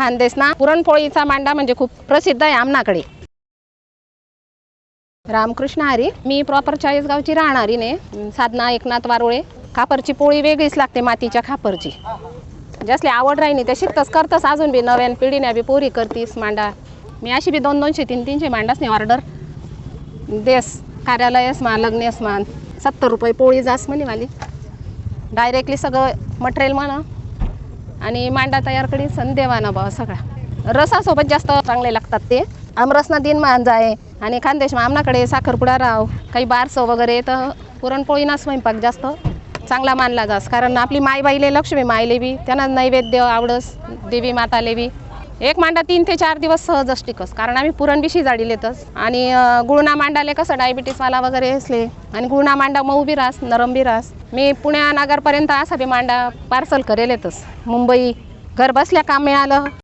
खानदेशना पुरणपोळीचा मांडा म्हणजे खूप प्रसिद्ध आहे आमनाकडे. रामकृष्ण हरी मी प्रॉपर चाळीसगावची राहणारी ने साधना एकनाथ वारोळे खापरची पोळी वेगळीच लागते मातीच्या खापरची. जसली आवड राहिनी ते शिकतच करतस अजून बी नव्यान पिढीने बी पोरी करतीस मांडा. मी अशी बी दोन दोनशे तीन तीनशे मांडास नाही ऑर्डर देस कार्यालयस मा लग्नेस मान. सत्तर रुपये पोळी जास म्हणे वाली. डायरेक्टली सगळं मटेरियल म्हणा आणि मांडा तयार करीन सण देवाना बा सगळा. रसासोबत जास्त चांगले लागतात ते. आमरसना दिन मांजा आहे. आणि खानदेश आमनाकडे साखरपुडा राव. काही बारसं वगैरे तर पुरणपोळीना स्वयंपाक जास्त. चांगला मानला जास. कारण आपली मायबाईले लक्ष्मी मायले बी त्यांना नैवेद्य आवडस देवी माताले बी एक मांडा तीन ते चार दिवस सहजच टिकस कारण आम्ही पुरणबिशी बी शिजाडी लेतस आणि गुळणा मांडाले कसं डायबिटीसवाला वगैरे असले आणि गुळणा मांडा मऊ बी रास नरम बी रास. मी पुण्या नगरपर्यंत असा बी मांडा पार्सल करेल येतस मुंबई घर बसल्या काम मिळालं.